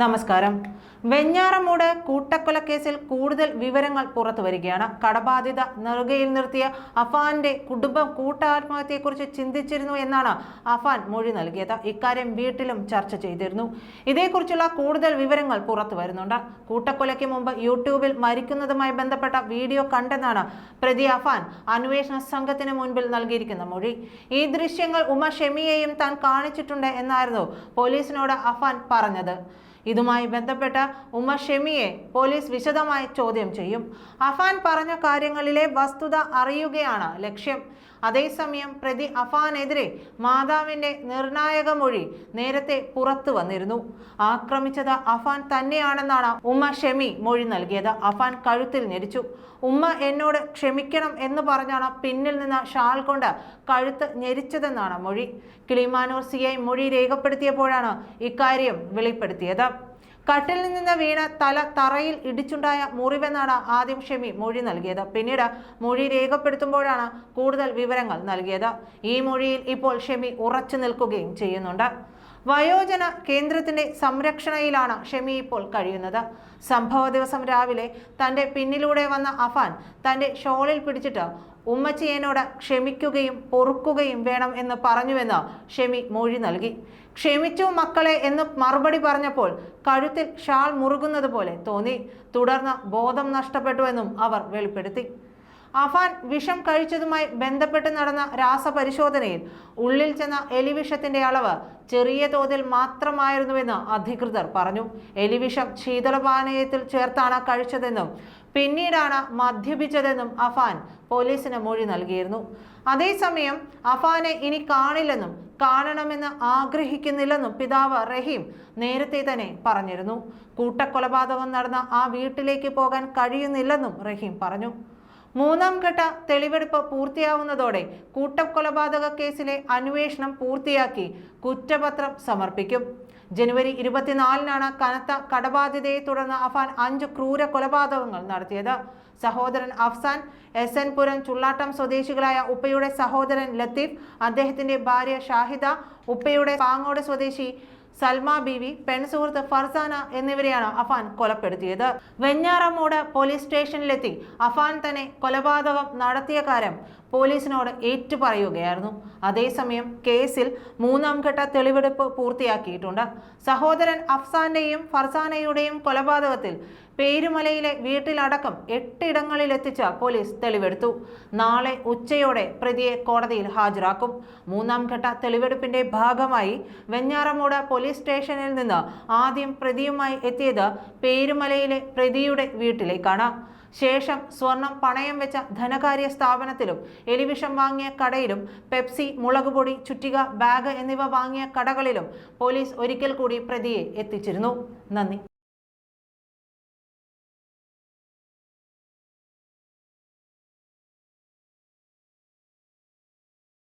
നമസ്കാരം. വെഞ്ഞാറമൂട് കൂട്ടക്കൊലക്കേസിൽ കൂടുതൽ വിവരങ്ങൾ പുറത്തു വരികയാണ്. കടബാധ്യത നെറുകയിൽ നിർത്തിയ അഫാന്റെ കുടുംബം കൂട്ടാത്മഹത്യയെക്കുറിച്ച് ചിന്തിച്ചിരുന്നു എന്നാണ് അഫാൻ മൊഴി നൽകിയത്. ഇക്കാര്യം വീട്ടിലും ചർച്ച ചെയ്തിരുന്നു. ഇതേക്കുറിച്ചുള്ള കൂടുതൽ വിവരങ്ങൾ പുറത്തു വരുന്നുണ്ട്. കൂട്ടക്കൊലയ്ക്ക് മുമ്പ് യൂട്യൂബിൽ മരിക്കുന്നതുമായി ബന്ധപ്പെട്ട വീഡിയോ കണ്ടെന്നാണ് പ്രതി അഫാൻ അന്വേഷണ സംഘത്തിന് മുൻപിൽ നൽകിയിരിക്കുന്ന മൊഴി. ഈ ദൃശ്യങ്ങൾ ഉമ ഷെമിയെയും താൻ കാണിച്ചിട്ടുണ്ട് എന്നായിരുന്നു പോലീസിനോട് അഫാൻ പറഞ്ഞത്. ഇതുമായി ബന്ധപ്പെട്ട ഉമർ ഷെമിയെ പോലീസ് വിശദമായി ചോദ്യം ചെയ്യും. അഫാൻ പറഞ്ഞ കാര്യങ്ങളിലെ വസ്തുത അറിയുകയാണ് ലക്ഷ്യം. അതേസമയം പ്രതി അഫാനെതിരെ മാതാവിന്റെ നിർണായക മൊഴി നേരത്തെ പുറത്തു വന്നിരുന്നു. ആക്രമിച്ചത് അഫാൻ തന്നെയാണെന്നാണ് ഉമ്മ ഷെമി മൊഴി നൽകിയത്. അഫാൻ കഴുത്തിൽ ഞെരിച്ചു. ഉമ്മ എന്നോട് ക്ഷമിക്കണം എന്ന് പറഞ്ഞാണ് പിന്നിൽ നിന്ന് ഷാൾ കൊണ്ട് കഴുത്ത് ഞെരിച്ചതെന്നാണ് മൊഴി. കിളിമാനൂർ സി ഐ മൊഴി രേഖപ്പെടുത്തിയപ്പോഴാണ് ഇക്കാര്യം വെളിപ്പെടുത്തിയത്. കട്ടിൽ നിന്ന് വീണ തല തറയിൽ ഇടിച്ചുണ്ടായ മുറിവെന്നാണ് ആദ്യം ഷെമി മൊഴി നൽകിയത്. പിന്നീട് മൊഴി രേഖപ്പെടുത്തുമ്പോഴാണ് കൂടുതൽ വിവരങ്ങൾ നൽകിയത്. ഈ മൊഴിയിൽ ഇപ്പോൾ ഷെമി ഉറച്ചു നിൽക്കുകയും ചെയ്യുന്നുണ്ട്. വയോജന കേന്ദ്രത്തിന്റെ സംരക്ഷണയിലാണ് ഷെമി ഇപ്പോൾ കഴിയുന്നത്. സംഭവ ദിവസം രാവിലെ തന്റെ പിന്നിലൂടെ വന്ന അഫാൻ തന്റെ ഷോളിൽ പിടിച്ചിട്ട് ഉമ്മച്ചി എന്നോട് ക്ഷമിക്കുകയും പൊറുക്കുകയും വേണം എന്ന് പറഞ്ഞുവെന്ന് ഷെമി മൊഴി നൽകി. ക്ഷമിച്ചു മക്കളെ എന്ന് മറുപടി പറഞ്ഞപ്പോൾ കഴുത്തിൽ ഷാൾ മുറുകുന്നത് പോലെ തോന്നി. തുടർന്ന് ബോധം നഷ്ടപ്പെട്ടുവെന്നും അവർ വെളിപ്പെടുത്തി. അഫാൻ വിഷം കഴിച്ചതുമായി ബന്ധപ്പെട്ട് നടന്ന രാസപരിശോധനയിൽ ഉള്ളിൽ ചെന്ന എലിവിഷത്തിന്റെ അളവ് ചെറിയ തോതിൽ മാത്രമായിരുന്നുവെന്ന് അധികൃതർ പറഞ്ഞു. എലിവിഷം ശീതളപാനീയത്തിൽ ചേർത്താണ് കഴിച്ചതെന്നും പിന്നീടാണ് മദ്യപിച്ചതെന്നും അഫാൻ പോലീസിന് മൊഴി നൽകിയിരുന്നു. അതേസമയം അഫാനെ ഇനി കാണില്ലെന്നും കാണണമെന്ന് ആഗ്രഹിക്കുന്നില്ലെന്നും പിതാവ് റഹീം നേരത്തെ തന്നെ പറഞ്ഞിരുന്നു. കൂട്ടക്കൊലപാതകം നടന്ന ആ വീട്ടിലേക്ക് പോകാൻ കഴിയുന്നില്ലെന്നും റഹീം പറഞ്ഞു. മൂന്നാം ഘട്ട തെളിവെടുപ്പ് പൂർത്തിയാവുന്നതോടെ കൂട്ടക്കൊലപാതക കേസിലെ അന്വേഷണം പൂർത്തിയാക്കി കുറ്റപത്രം സമർപ്പിക്കും. ജനുവരി ഇരുപത്തിനാലിനാണ് കനത്ത കടബാധ്യതയെ തുടർന്ന് അഫാൻ അഞ്ച് ക്രൂര കൊലപാതകങ്ങൾ നടത്തിയത്. സഹോദരൻ അഫ്സാൻ എസ് എൻ പുരം ചുള്ളാട്ടം സ്വദേശികളായ ഉപ്പയുടെ സഹോദരൻ ലത്തീഫ് അദ്ദേഹത്തിന്റെ ഭാര്യ ഷാഹിദ ഉപ്പയുടെ പാങ്ങോട് സ്വദേശി സൽമ ബീവി പെൺസുഹൃത്ത് ഫർസാന എന്നിവരെയാണ് അഫാൻ കൊലപ്പെടുത്തിയത്. വെഞ്ഞാറമൂട് പോലീസ് സ്റ്റേഷനിലെത്തി അഫാൻ തന്നെ കൊലപാതകം നടത്തിയ കാര്യം പോലീസിനോട് ഏറ്റുപറയുകയായിരുന്നു. അതേസമയം കേസിൽ മൂന്നാം ഘട്ട തെളിവെടുപ്പ് പൂർത്തിയാക്കിയിട്ടുണ്ട്. സഹോദരൻ അഫ്സാന്റെയും ഫർസാനയുടെയും കൊലപാതകത്തിൽ പേരുമലയിലെ വീട്ടിലടക്കം എട്ടിടങ്ങളിൽ എത്തിച്ച പോലീസ് തെളിവെടുത്തു. നാളെ ഉച്ചയോടെ പ്രതിയെ കോടതിയിൽ ഹാജരാക്കും. മൂന്നാം ഘട്ട തെളിവെടുപ്പിന്റെ ഭാഗമായി വെഞ്ഞാറമൂട് പോലീസ് സ്റ്റേഷനിൽ നിന്ന് ആദ്യം പ്രതിയുമായി എത്തിയത് പേരുമലയിലെ പ്രതിയുടെ വീട്ടിലേക്കാണ്. ശേഷം സ്വർണം പണയം വെച്ച ധനകാര്യ സ്ഥാപനത്തിലും എലിവിഷം വാങ്ങിയ കടയിലും പെപ്സി മുളകുപൊടി ചുറ്റിക ബാഗ് എന്നിവ വാങ്ങിയ കടകളിലും പോലീസ് ഒരിക്കൽ കൂടി പ്രതിയെ എത്തിച്ചിരുന്നു. നന്ദി.